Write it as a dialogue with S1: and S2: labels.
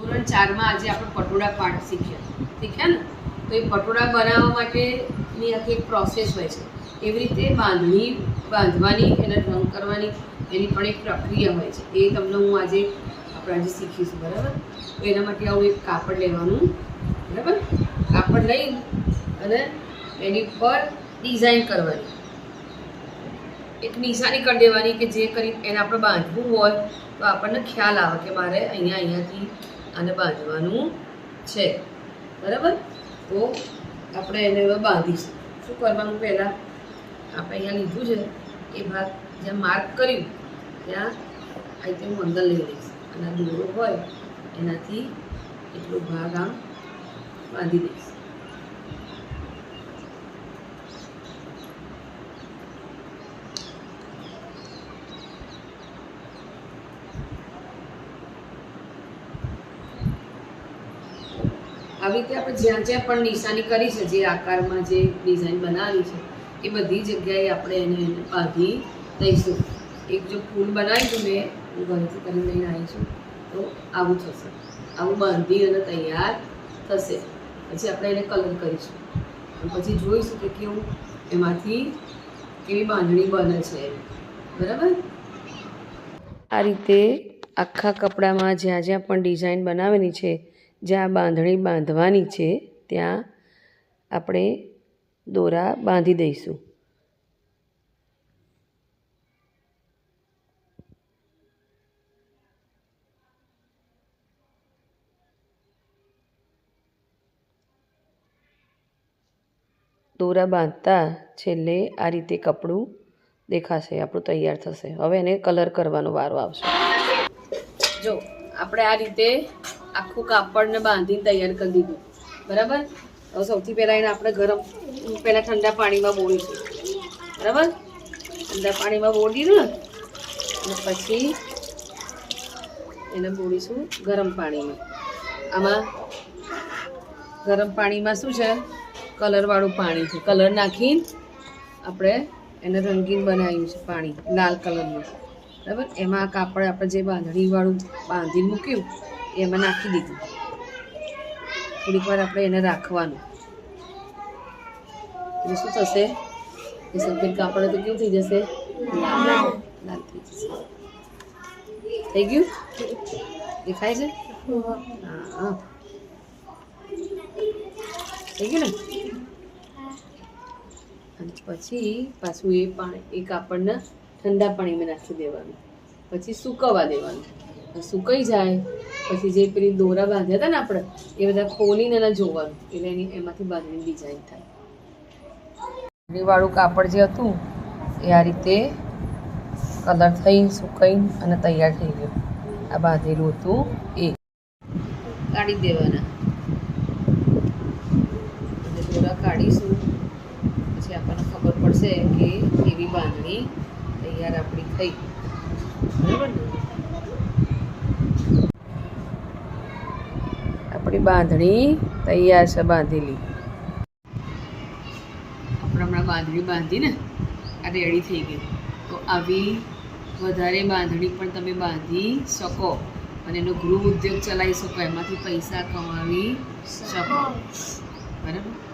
S1: ધોરણ ચારમાં આજે આપણે પટોળા પાઠ શીખ્યા. શીખ્યા ને? તો એ પટોળા બનાવવા માટેની આખી એક પ્રોસેસ હોય છે. એવી રીતે બાંધણી, બાંધવાની, એને રંગ કરવાની, એની પણ એક પ્રક્રિયા હોય છે. એ તમને હું આજે, આપણે આજે શીખીશું, બરાબર? તો એના માટે આવું એક કાપડ લેવાનું, બરાબર? કાપડ લઈ અને એની પર ડિઝાઇન કરવાની. એક નિશાની કરી દેવાની કે જે કરી એને આપણે બાંધવું હોય તો આપણને ખ્યાલ આવે કે મારે અહીંયા અહીંયાથી આને બાંધવાનું છે. બરાબર? તો આપણે એને હવે બાંધીશું. શું કરવાનું પહેલાં? આપણે અહીંયા લીધું છે. એ ભાગ જ્યાં માર્ક કર્યું, ત્યાં આ રીતે હું અંદર લઈ લઈશ. અને દોરો હોય, એનાથી એટલો ભાગ આમ બાંધી દઈશ. આવી રીતે આપણે જ્યાં જ્યાં પણ નિશાની કરી છે, જે આકારમાં જે ડિઝાઇન બનાવી છે, એ બધી જગ્યાએ આપણે એને એને બાંધી દઈશું. એક જો ફૂલ બનાવ્યું મેં, હું ઘરેથી કરીને લઈને આવી છું, તો આવું થશે. આવું બાંધી અને તૈયાર થશે. પછી આપણે એને કલર કરીશું. પછી જોઈશું કે કેવું, એમાંથી કેવી બાંધણી બને છે બરાબર? આ રીતે આખા કપડામાં જ્યાં જ્યાં પણ ડિઝાઇન બનાવેલી છે જ્યાં બાંધણી બાંધવાની છે, ત્યાં આપણે દોરા બાંધી દઈશું. દોરા બાંધતા છેલ્લે આ રીતે કપડું દેખાશે, આપણું તૈયાર થશે. હવે એને કલર કરવાનો વારો આવશે. જો, આપણે આ રીતે આખું કાપડને બાંધીને તૈયાર કરી દીધું. બરાબર? હવે સૌથી પહેલાં એને આપણે ગરમ, પહેલાં ઠંડા પાણીમાં બોળીશું બરાબર? ઠંડા પાણીમાં બોળી દીધું અને પછી એને બોળીશું ગરમ પાણીમાં. આમાં ગરમ પાણીમાં શું છે? કલરવાળું પાણી છે. કલર નાખીને આપણે એને રંગીન બનાવ્યું છે પાણી, લાલ કલરનું. બરાબર? એમાં કાપડ આપણે જે બાંધણીવાળું બાંધીને મૂક્યું એમાં નાખી દીધું. થોડીક વાર આપણે એને રાખવાનું. એટલે શું થશે? એ સફેદ કાપડ તો કેવું થઈ જશે? લાલ. લાલ થઈ જશે. થઈ ગયું? દેખાય છે? હા. થઈ ગયું ને? અને પછી પાછું એ પાણી એ કાપડને ઠંડા પાણીમાં નાખી દેવાનું. પછી સૂકવવા દેવાનું. સુકાઈ જાય. પછી જે પેલી દોરા બાંધ્યા હતા ને આપણે એ બધા ખોલીને એને જોવાનું. એટલે એની એમાંથી બાંધણી ડિઝાઇન થાય. વાળું કાપડ જે હતું એ આ રીતે કલર થઈ સુકાઈ અને તૈયાર થઈ ગયું. આ બાંધેલું હતું એ. કાઢી દેવાના. દોરા કાઢીશું. પછી આપણને ખબર પડશે કે એવી બાંધણી તૈયાર આપણી થઈ. બરાબર ને? આપણી બાંધણી તૈયાર છે, બાંધેલી. આપણે હમણાં બાંધણી બાંધી ને, આ રેડી થઈ ગઈ. તો આવી વધારે બાંધણી પણ તમે બાંધી શકો અને એનો ગૃહ ઉદ્યોગ ચલાવી શકો, એમાંથી પૈસા કમાવી શકો. બરાબર?